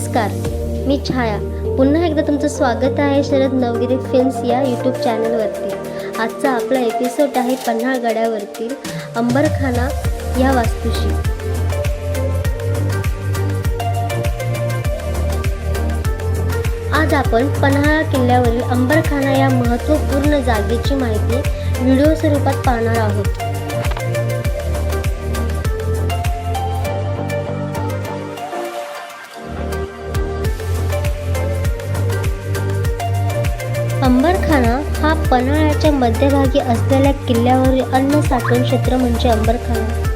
नमस्कार मी छाया. पुन्हा एकदा तुमचं स्वागत आहे शरद नवगिरी फिल्म्स या यूट्यूब चॅनलवरती आजचा आपला एपिसोड आहे पन्हाळ गड्यावरतील अंबरखाना या वास्तूशी. आज आपण पन्हाळा किल्ल्यावरील अंबरखाना या महत्त्वपूर्ण जागेची माहिती व्हिडिओ स्वरूपात पाहणार आहोत. पन्हाळ्याच्या मध्यभागी असलेल्या किल्ल्यावरील अन्न साठवण क्षेत्र म्हणजे अंबरखाना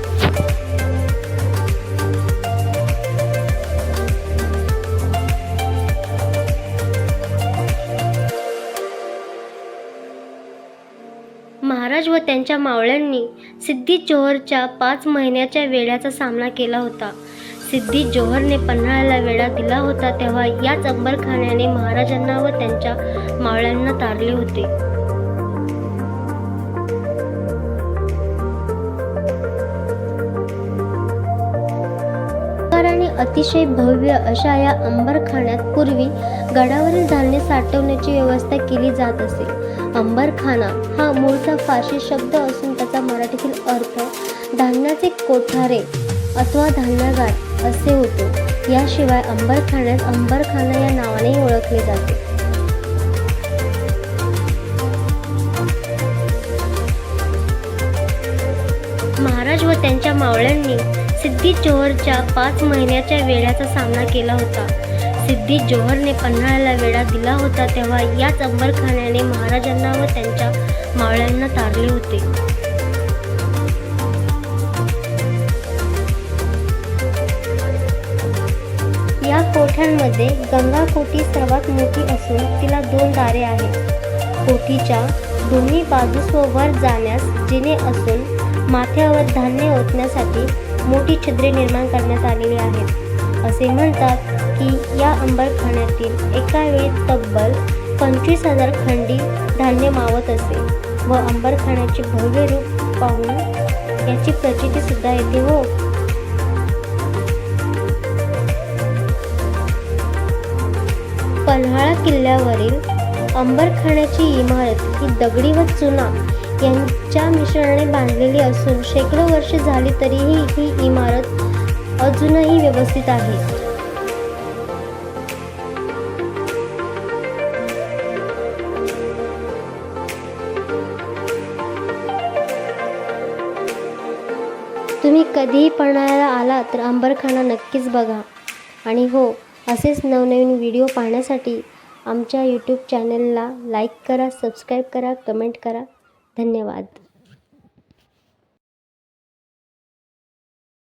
महाराज व त्यांच्या मावळ्यांनी सिद्धी जोहरच्या पाच महिन्याच्या वेळाचा सामना केला होता. सिद्धी जोहरने पन्हाळ्याला वेढा दिला होता तेव्हा याच अंबरखान्याने महाराजांना व त्यांच्या मावळ्यांना तारले होते. अतिशय भव्य अशा या अंबरखान्यात पूर्वी गडावरील धान्य साठवण्याची व्यवस्था केली जात असे. अंबरखाना हा मूळचा फारशी शब्द असून त्याचा मराठीतील अर्थ धान्याचे कोठारे अथवा धान्यागार असे होतो. याशिवाय अंबरखान्यात अंबरखाना या नावानेही ओळखले जाते. महाराज व त्यांच्या मावळ्यांनी सिद्धी जोहरच्या पाच महिन्याच्या वेळाचा सामना केला होता. सिद्धी जोहरने पन्हाळ्याला वेढा दिला होता तेव्हा याच अंबरखान्याने महाराजांना व त्यांच्या मावळ्यांना तारले होते. या कोठ्यांमध्ये गंगा कोठी सर्वात मोठी असून तिला दोन दारे आहेत. कोठीच्या दोन्ही बाजूस व वर जाण्यास जिने असून माथ्यावर धान्य ओतण्यासाठी मोठी छिद्रे निर्माण करण्यात आलेली आहेत. असे म्हणतात की या अंबरखान्यातील एका वेळी तब्बल पंचवीस हजार खंडी धान्य मावत असे व अंबरखाण्याचे भव्य रूप पाहून याची प्रचिती सुद्धा येते हो. पन्हाळा किल्ल्यावरील अंबरखाण्याची इमारत ही दगडी व चुना यांच्या मिश्रणाने बांधलेली असून शेकडो वर्षे झाली तरीही ही इमारत अजूनही व्यवस्थित आहे. तुम्ही कधीही पणाला आला तर अंबरखाना नक्कीच बघा. आणि हो असेच नवनवीन व्हिडिओ पाहण्यासाठी आमच्या यूट्यूब चॅनलला लाईक करा सबस्क्राईब करा कमेंट करा. धन्यवाद.